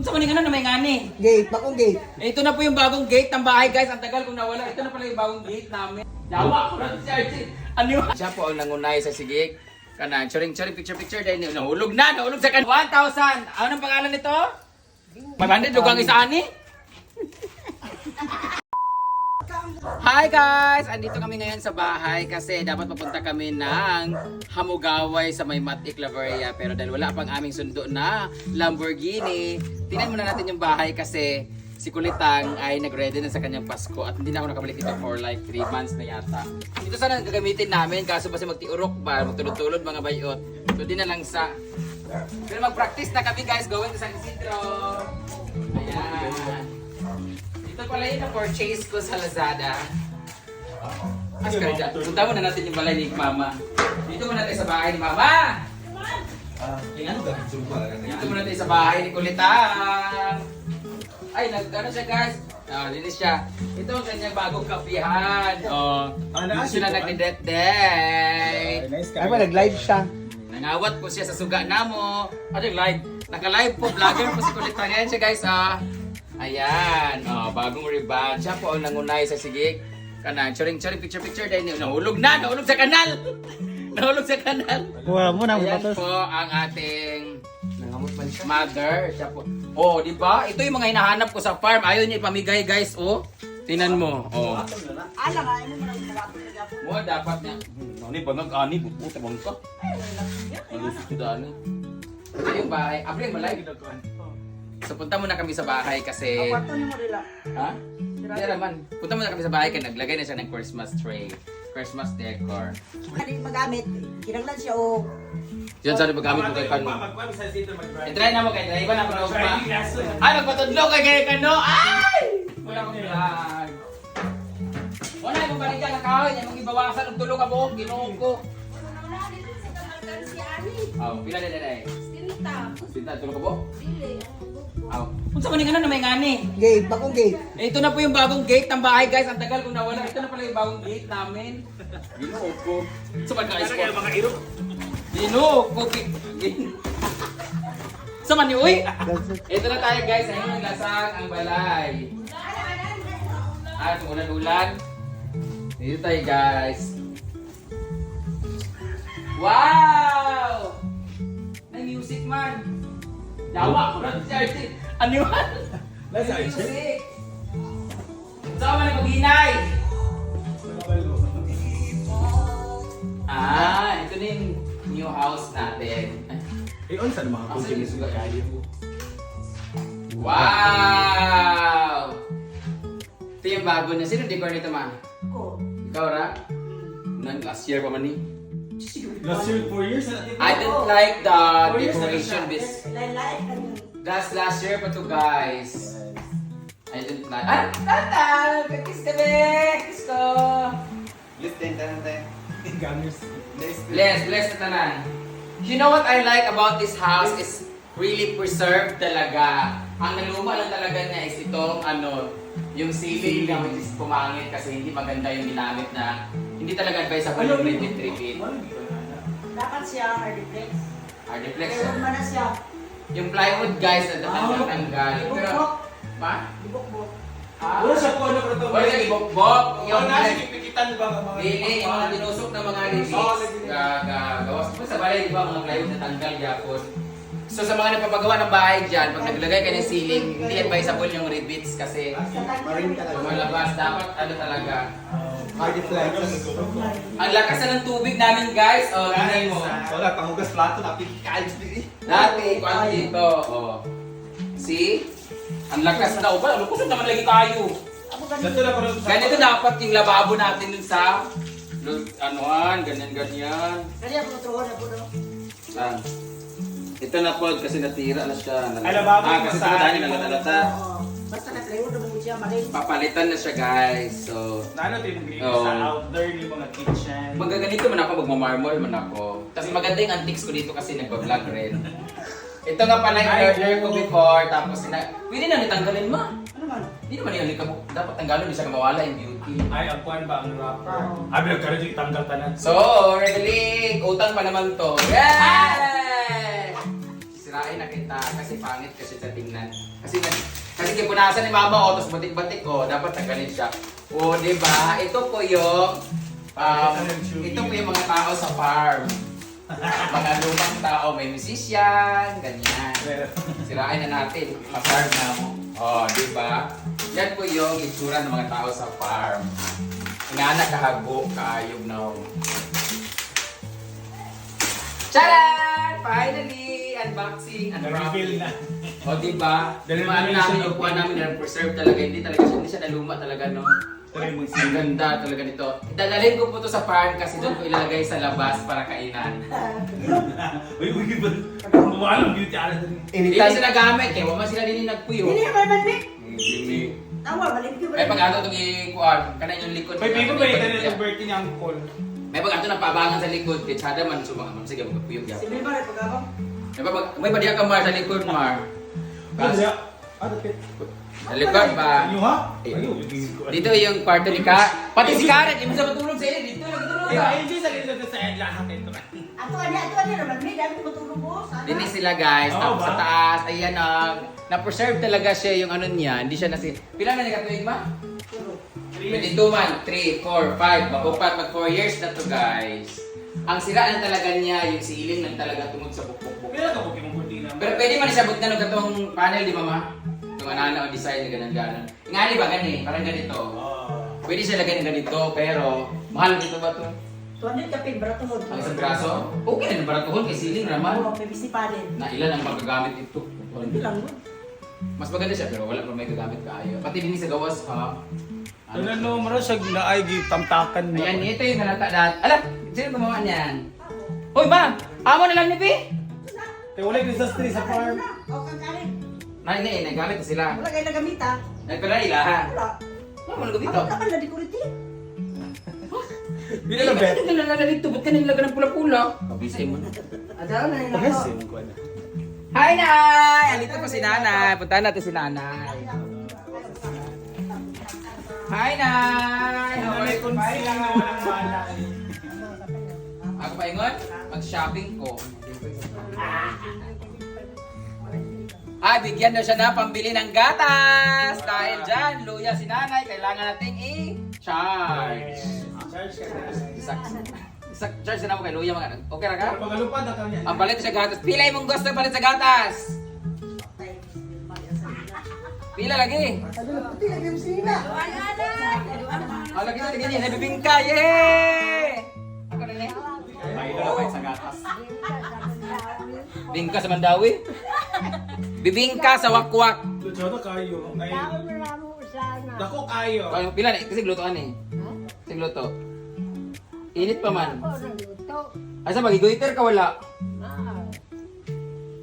Unsa man ano na may ngani? Gate, bakong gate. Eh, Ito na po yung bagong gate ng bahay, guys. Ang tagal kong nawala. Ito na pala yung bagong gate namin. Yawa ko na si Archie. Ano yun? Siya po ang nangunay sa sigig. Kanan, churing churing picture picture dahil nahulog na, nahulog sa kan 1,000. Anong pangalan nito? 500 dugang isa ani? Hi guys! Andito kami ngayon sa bahay kasi dapat papunta kami ng Hamugaway sa may Matic Claveria pero dahil wala pang aming sundo na Lamborghini, tingnan muna natin yung bahay kasi si Kulitang ay nag-ready na sa kanyang Pasko at hindi na ako nakabalik dito for like 3 months na yata. Ito sana gagamitin namin kaso basta magtiurok ba, magtulod-tulod mga bayot. So di na lang sa... Pero mag-practice na kami guys going to San Isidro. Ayan. Ito pala yung na-purchase ko sa Lazada. Mas ka dyan. Punta muna natin yung balay ni Mama. Dito muna tayo sa bahay ni Mama. Dito muna tayo sa bahay ni Kulitang. Ay, nag-ano siya guys. Ah, linis siya. Ito ang kanyang bagong kapihan. Oh, dito sila nag-date date. Ay ba, nag-live siya. Nangawat po siya sa suga namo. Ano yung live? Naka-live po, vlogger po si Kulitang. Ayan siya guys, ah. Ayan, oh, bagong rebound. Siya po ang nangunay sa sigig. Kanan, churing churing picture picture dahil nahulog na, nahulog sa kanal. nahulog sa kanal. Kuha mo na, Ayan po ang ating mother. Siya po. Oh, di ba? Ito yung mga hinahanap ko sa farm. Ayaw niya ipamigay, guys. Oh, tinan mo. Oh. Ala ka, ano mo na Mo dapat niya. Ano ba nag-ani buto bang ka? Daan. Ito yung bahay. Abri malay So punta muna kami sa bahay kasi Kwarto niyo mo nila. ha? Hindi naman. Punta muna kami sa bahay kasi naglagay na siya ng Christmas tree. Christmas decor. Kani magamit, kinanglan siya o Diyan sa paggamit ko kay Kano. I-try na mo kay Try. Iba na ko pa. Ay, magpatudlo kay kay Kano. Ay! Wala akong vlog. Wala yung balik ka kahoy. Yung mga ibawasan ng tulong ka buhok. Ginuong ko. Aw, pila na na eh. Sinta, tulong ka buhok? Aw. Kung sa maning ano na may ngani. gate, bakong gate. Eh, ito na po yung bagong gate ng bahay, guys. Ang tagal kong nawala. Ito na pala yung bagong gate namin. Ginuog ko. Sa pagka-ice ko. mga iro. Ginuog ko. Sa mani, uy! Ito na tayo, guys. Ayun yung lasang ang balay. Ah, ulan-ulan. Dito tayo, guys. Wow! Man. Yawa ko na si Archie. Ano yun? Music. Saan man ang paghinay? Ah, ito na yung new house natin. Eh, on sa mga kunting kayo? Wow! Ito yung bago niya. Sino decor nito, ma? Ko. Ikaw, Ra? Nang last year pa man ni. Last year, 4 years. I didn't like the Four decoration kan. That's last year pa to, guys. I didn't like... Ah! Tata! Kiss ka, be! Kiss ko! Listen, tanan tayo. Gamers. Bless, bless na tanan. You know what I like about this house is really preserved talaga. Ang naluma lang talaga niya is itong ano, yung ceiling niya which is pumangit kasi hindi maganda yung ginamit na hindi talaga advisable yung repeat repeat. Dapat siya reflex. Hard reflex. Pero man na siya. Yung plywood guys na tanggal. Pero, Ibukbok. ma? Ibukbok. Ah? Wala siya po ano pero ito. Wala yung ibokbok. Yung Yung nasa kipikitan ba mga Dili, yung mga tinusok na mga ga- gawas mo sa balay, di ba, mga plywood na tanggal yapon. So sa mga nagpapagawa ng bahay dyan, pag naglagay ka ng ceiling, hindi advisable yung rivets kasi Marin talaga. lumalabas. Dapat ano talaga. Hard flex. Ang lakas na ng tubig namin guys. O, oh, tingnan mo. Wala, panghugas plato, napit kaalis din eh. Dati, kung dito. Oh. See? Ang lakas na. O ba, ano kusog naman lagi tayo. Ako ganito. na dapat yung lababo natin dun sa anuan, ganyan-ganyan. Kaya ako natuwa na po no. Saan? Ito na po kasi natira na siya. Ay, lababo ah, kasi sa mo. nalalata. Oo. Basta na-plywood na mo siya malin. Papalitan na siya guys. So, Ano din green Oo. sa outdoor yung mga kitchen. magaganito man ako, magmamarmol man ako. Tapos maganda yung antiques ko dito kasi nagpa-vlog rin. Ito nga pala yung order ko before. Tapos, sina... pwede na nitanggalin mo. Ano man? Hindi naman yung likabo. Dapat tanggalin, hindi siya mawala yung beauty. Ay, ang kuwan ba ang rapper? Abi, nagkaroon yung tanggal tanan. So, Reveling, utang pa naman to. Yay! Sirain na kita kasi pangit kasi sa tingnan. Kasi kasi kipunasan ni mama o tapos batik-batik ko, dapat tanggalin siya. O, di ba? Ito po yung um, ito po yung mga tao sa farm. mga lumang tao, may musician, ganyan. Sirain na natin, pa-farm na mo. Oh, di ba? Yan po yung itsura ng mga tao sa farm. Ingana kahago, kaayog na. Charan! Finally! Unboxing, Na-reveal unwrapping. na. O di ba? Na- namin, yung kuha namin na preserve talaga, hindi talaga siya, hindi siya naluma talaga, no? Mo Ang ganda talaga nito. Dadalhin ko po to sa farm kasi doon ko ilalagay sa labas para kainan. Uy, uy, uy. Mawalang beauty ala din. Hindi sila nagamit, kaya wala sila din nagpuyo. Hindi naman man, Mick. Hindi. Tawa, balik ko May pag-ato itong ikuhan, kanan yung likod. May people ba ito na birthday niya ang call? May pag-ato ng pabangan sa likod, kaya sada man sumakam. Sige, magpuyog Si yan. Milmar, pag-abang. May pa may padiya ka Mar sa likod, Mar. Ano siya? Ano kit? Sa likod ba? Ano ha? Eh. Ko. Dito yung kwarto ni Ka. Pati si Karen, hindi mo sa matulog sa iyo. Dito, nagtulog ka. hindi sa dito sa lahat ito. Ato, ani, ato, ani, naman, Mick. Dami matulog ko. Sana. Dini sila guys, Oo tapos ba? sa taas, ayan ang na-preserve talaga siya yung ano niya, hindi siya nasi... Pila na nagkatuig ma? Tulog. 22 man, 3, 4, 5, mabupat, mag 4 years na to guys. Ang sira na talaga niya, yung ceiling lang talaga tungod sa Pero ito, Pokemon Kurtina. Pero pwede man isabot na nung katong panel, di ba ma? Yung anana o design na ganun-ganun. Nga ba gani, parang ganito. Pwede siya lagyan ng ganito, pero mahal dito ba to? Tuwan din ka, Pig, baratuhod. Ang isang braso? Okay na, baratuhon kay ceiling naman. Oo, may bisi pa din. Na ilan ang magagamit ito? Hindi lang, no? Mas maganda siya pero wala pa may gagamit kaayo. Pati din sa gawas ha. Ano no, mara sa na ay tamtakan na. Ayan, ito yung nalata lahat. Ala, sino gumawa niyan? Hoy, ma! Amo na lang ni Pi! Kaya wala yung disaster sa farm. O, kakarin. Nay, nay, nagamit na sila. Wala kayo nagamit, ha? Nagpala ila ha. Wala. Ano mo nagabito? Ako naman na di ko rin Hindi na bet. Hindi na lang dito. Ba't ka nilaga ng pula-pula? Kabisay mo. Adaw na Yes, ako. yung kuwan. Hi, Nay! Andito po si Nanay. Puntahan natin si Nanay. Hi, Nay! You? Bye, Nay. Ako pa ingon? Mag-shopping ko. Ah, bigyan daw siya na pambili ng gatas. Dahil dyan, luya si nanay, kailangan nating i-charge. Charge ka na. Isak, isak, charge na mo kay luya mga. Okay na ka? Pagalupad na kanya. Ang palit sa gatas. Pila mong gusto palit sa gatas? Pila lagi. Puti, lagi mo sila. Ah, lagi na lagi niya. Nabibingka. Yay! Ako na niya. Ay, ito na ba sa gatas? Bingka sa Mandawi? Bibingka sa wakwak. Lutsada kayo. Ay, Tawag mo na mo sana. dako kayo. Ay, pila na, kasi glutoan eh. Kasi gluto. Init pa man. Asa magigoiter ka wala? Ah.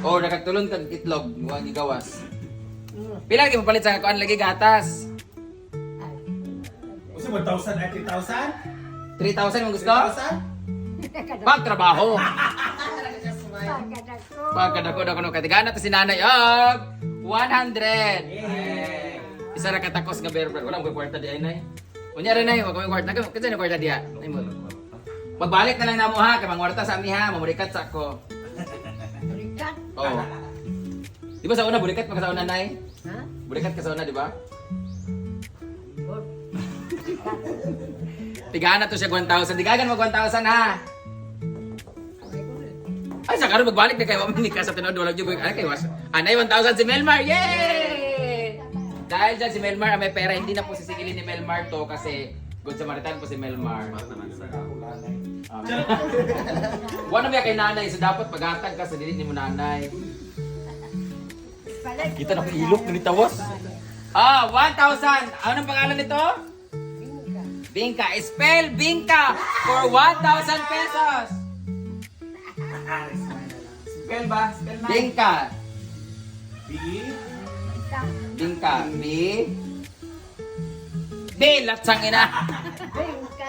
O, nakagtulon kag itlog, mga gigawas. Pila lagi mapalit sa kuan lagi gatas? Ay. Kasi 1,000 at 3,000? 3,000 mo gusto? 3,000? Pagtrabaho. Pagkadak ko. Pagkadako na kuno katigaan na to si nanay og 100. Yay! Isa ra katakos nga berber. Wala mo kwarta di ay nay. Unya ra nay, wag mo kwarta. Kasi kasi kwarta diya. Ay mo. Magbalik na lang namo ha, kay mangwarta sa ami ha, mamurikat sa ako. Balikat. Oo. Di ba sa una burikat pa ka sa una nay? Ha? Burikat ka sa una, di ba? Tigaan na to siya 1,000. Tigagan mo 1,000 ha. Ay, sa karon magbalik na kayo. Mamini ka sa tinod. Walang jubog. Ay, kayo. Anay, 1,000 si Melmar. Yay! Dahil dyan si Melmar, ang may pera, hindi na po sisigilin ni Melmar to kasi good Samaritan po si Melmar. Um, Wala na kay nanay, so dapat paghatag ka sa dilit ni mo nanay. Kita na ko ilok ni tawas. Ah, 1,000. Anong pangalan nito? Bingka. Bingka. Spell Bingka for 1,000 pesos. Spell ba? Spell na. Bingka. B. Bingka. B. B. Latsang ina. Bingka.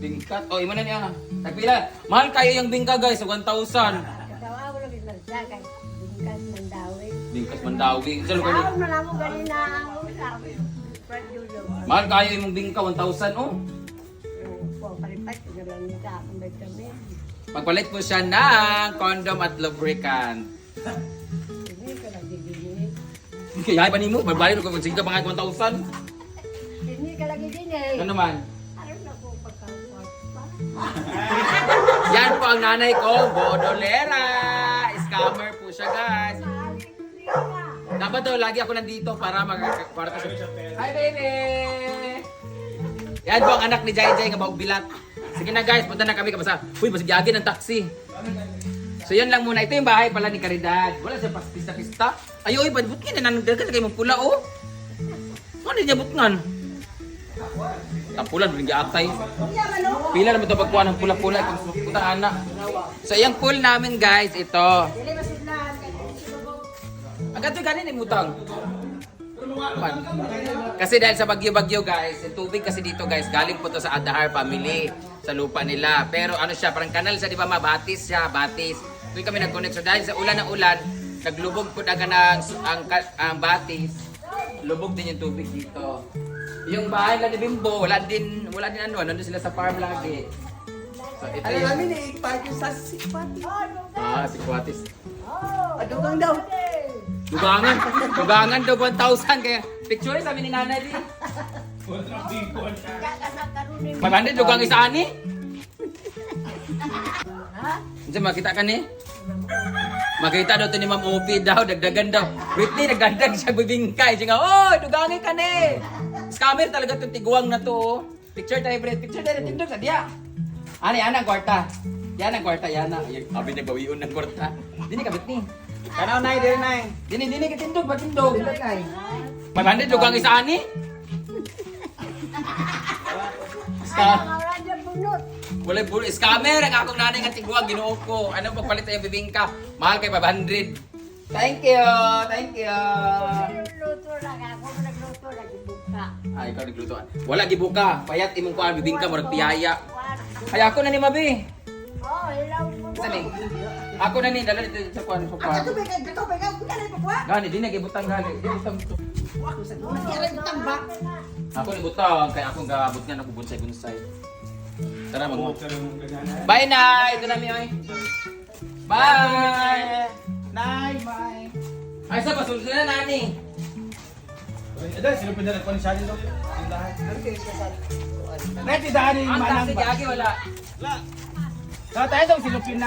Bingkat. Oh, imo na niya. Tagpila. Mahal kayo yung bingka guys, 1,000. Katawa ko lang kay Bingkas ng dawi. Bingkat mandawi. Salo ka ni. Tawag mo na mo ganina ang usap. Mahal kayo yung bingka, 1,000 oh. Magpalit po siya ng condom at lubricant. Kaya pa nimo, babalik ko sige mga 1,000. Hindi ka eh. Ano naman? Ano na po pagkakuha pa? Yan po ang nanay ko, Bodolera. Scammer po siya, guys. Dapat daw lagi ako nandito para mag para kasi Hi baby. Yan po ang anak ni Jai Jai nga bilat. Sige na guys, punta na kami kabasa. Uy, basig yagi ng taxi. So yun lang muna. Ito yung bahay pala ni Caridad. Wala siya pas pista-pista. Ay, uy, badbut ka na nanagdagan kay mong pula, oh. Ano niya butngan? Tapulan, bilinggi atay. Pila naman ito pagkuha ng pula-pula puta anak. So yung pool namin guys, ito. Agad to ganin imutang. Man. Kasi dahil sa bagyo-bagyo guys, yung tubig kasi dito guys, galing po to sa Adahar family, sa lupa nila. Pero ano siya, parang kanal siya, di ba mabatis siya, batis. Doon kami nag-connect. So dahil sa ulan ng ulan, naglubog po daga ng ang, ang batis, lubog din yung tubig dito. Yung bahay lang ni Bimbo, wala din, wala din ano, nandun sila sa farm lagi. So ito Alam yung, namin eh, party sa sikpati. ah, si Kuatis. Adugang daw. Dugangan, dugangan daw 1,000 kaya picture sabi ni nanay May bandit dugang isa ani? Unsa makita ka ni? Makita daw to ni Ma'am Opi daw dagdagan daw. Whitney nagdagdag siya bibingkay. Siya nga, "Oy, dugangin ka ni." Scammer talaga to tiguang na to. oh. Picture tayo, Brett. Picture tayo tindog sa diya. Ani, ana kwarta. Yan ang kwarta, yan na. Abi nagbawion ng kwarta. Dini ka, Whitney. Kanaw na, dire na. Dini, dini ka tindog, ba tindog? Ay. May bandit dugang isa ani? Ska, Wala bulo. Scammer ang akong nanay nga tiguang ginuo ko. Ano pagpalit tayo bibingka? Mahal kay 500. Thank you, thank you. Ako. Nagluto. Ay, ikaw naglutoan. Wala gibuka. Payat imong kuan bibingka murag piyaya. Ay ako na ni Mabi. Oh, mo. Sani? Ako na ni dala dito sa kuan sa kuan. gato ba kay kuna na pa. Gani di na gibutang gali. Di butang to. Ako sa kaya bitang ba. Ako ni butang kay akong gabot nga ako bunsay-bunsay. Tara mag. Bye na. Ito na mi oy. Bye. Nay, bye. Ay sa pasulod na nani. Ada, sino pinala ko ni Shani daw? Ang lahat. Ready, dahil Ang taxi di agi wala. Sa tayo daw, sino pinala